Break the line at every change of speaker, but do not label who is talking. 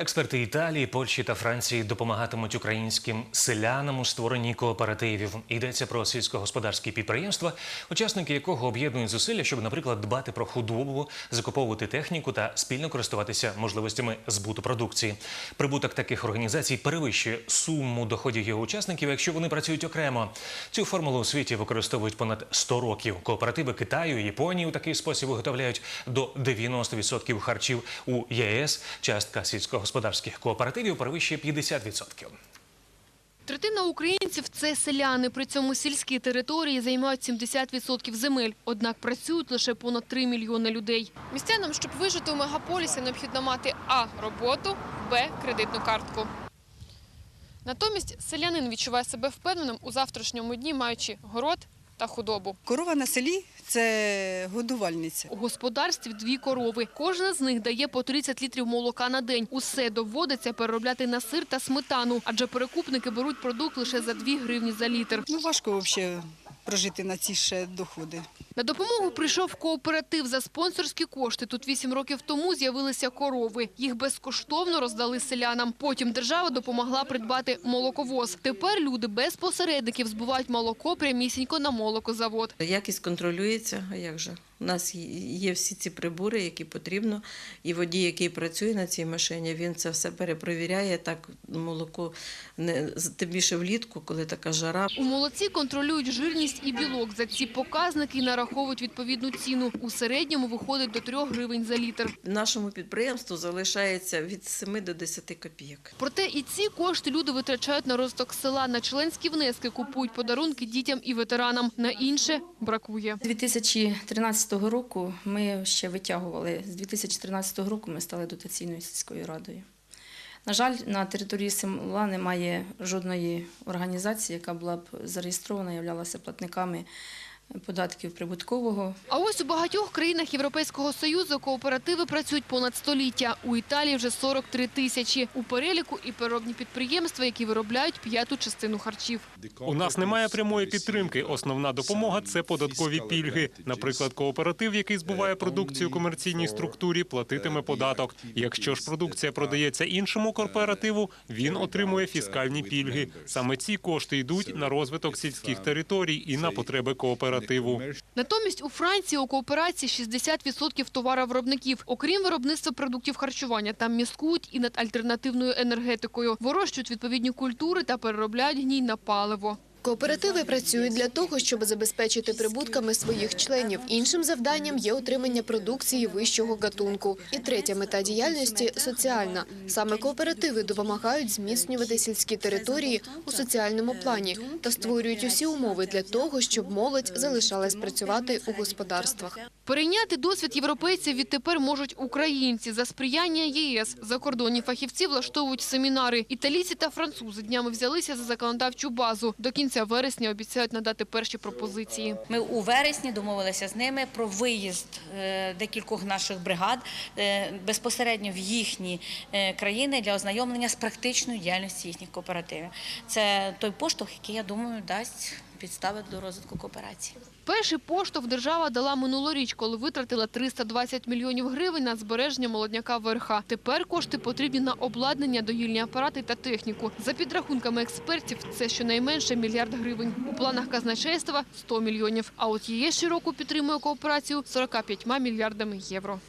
Експерти Італії, Польщі та Франції допомагатимуть українським селянам у створенні кооперативів. Йдеться про сільськогосподарські підприємства, учасники якого об'єднують зусилля, щоб, наприклад, дбати про худобу, закуповувати техніку та спільно користуватися можливостями збуту продукції. Прибуток таких організацій перевищує суму доходів його учасників, якщо вони працюють окремо. Цю формулу у світі використовують понад 100 років. Кооперативи Китаю і Японії у такий спосіб виготовляють до 90% харчів у ЄС. Частка сільськогосподарських кооперативів перевищує 50%.
Третина українців – це селяни. При цьому сільські території займають 70% земель. Однак працюють лише понад 3 мільйони людей. Містянам, щоб вижити у мегаполісі, необхідно мати а. роботу, б. кредитну картку. Натомість селянин відчуває себе впевненим у завтрашньому дні, маючи город та худобу.
Корова на селі це годувальниця.
У господарстві дві корови. Кожна з них дає по 30 літрів молока на день. Усе доводиться переробляти на сир та сметану, адже перекупники беруть продукт лише за 2 гривні за літр.
Ну важко взагалі прожити на ці ще доходи.
На допомогу прийшов кооператив за спонсорські кошти. Тут вісім років тому з'явилися корови. Їх безкоштовно роздали селянам. Потім держава допомогла придбати молоковоз. Тепер люди без посередників збувають молоко прямісінько на молокозавод.
Якість контролюється, а як же? У нас є всі ці прибори, які потрібно, і водій, який працює на цій машині, він це все перепровіряє. Так молоко не тим більше влітку, коли така жара.
У молоці контролюють жирність і білок. За ці показники і нараховують відповідну ціну. У середньому виходить до 3 гривень за літр.
Нашому підприємству залишається від 7 до 10 копійок.
Проте і ці кошти люди витрачають на розвиток села. На членські внески купують подарунки дітям і ветеранам. На інше бракує.
2013 року ми ще витягували. З 2013 року ми стали дотаційною сільською радою. На жаль, на території села немає жодної організації, яка була б зареєстрована, являлася платниками податків прибуткового.
А ось у багатьох країнах Європейського Союзу кооперативи працюють понад століття. У Італії вже 43 тисячі. У переліку і переробні підприємства, які виробляють п'яту частину харчів.
У нас немає прямої підтримки. Основна допомога це податкові пільги. Наприклад, кооператив, який збуває продукцію комерційній структурі, платитиме податок. Якщо ж продукція продається іншому кооперативу, він отримує фіскальні пільги. Саме ці кошти йдуть на розвиток сільських територій і на потреби кооперативу.
Натомість у Франції у кооперації 60% товаровиробників. Окрім виробництва продуктів харчування, там міскують і над альтернативною енергетикою. Вирощують відповідні культури та переробляють гній на паливо.
Кооперативи працюють для того, щоб забезпечити прибутками своїх членів. Іншим завданням є отримання продукції вищого гатунку. І третя мета діяльності соціальна. Саме кооперативи допомагають зміцнювати сільські території у соціальному плані та створюють усі умови для того, щоб молодь залишалась працювати у господарствах.
Перейняти досвід європейців відтепер можуть українці. За сприяння ЄС закордонні фахівці влаштовують семінари. Італійці та французи днями взялися за законодавчу базу. До кінця вересня обіцяють надати перші пропозиції.
Ми у вересні домовилися з ними про виїзд е, декількох наших бригад е, безпосередньо в їхні е, країни для ознайомлення з практичною діяльністю їхніх кооперативів. Це той поштовх, який я думаю дасть підстави до розвитку кооперації.
Перший поштовх держава дала минулоріч, коли витратила 320 мільйонів гривень на збереження молодняка ВРХ. Тепер кошти потрібні на обладнання, доїльні апарати та техніку. За підрахунками експертів, це щонайменше мільярд гривень. У планах казначейства – 100 мільйонів. А от ЄС щороку підтримує кооперацію 45 мільярдами євро.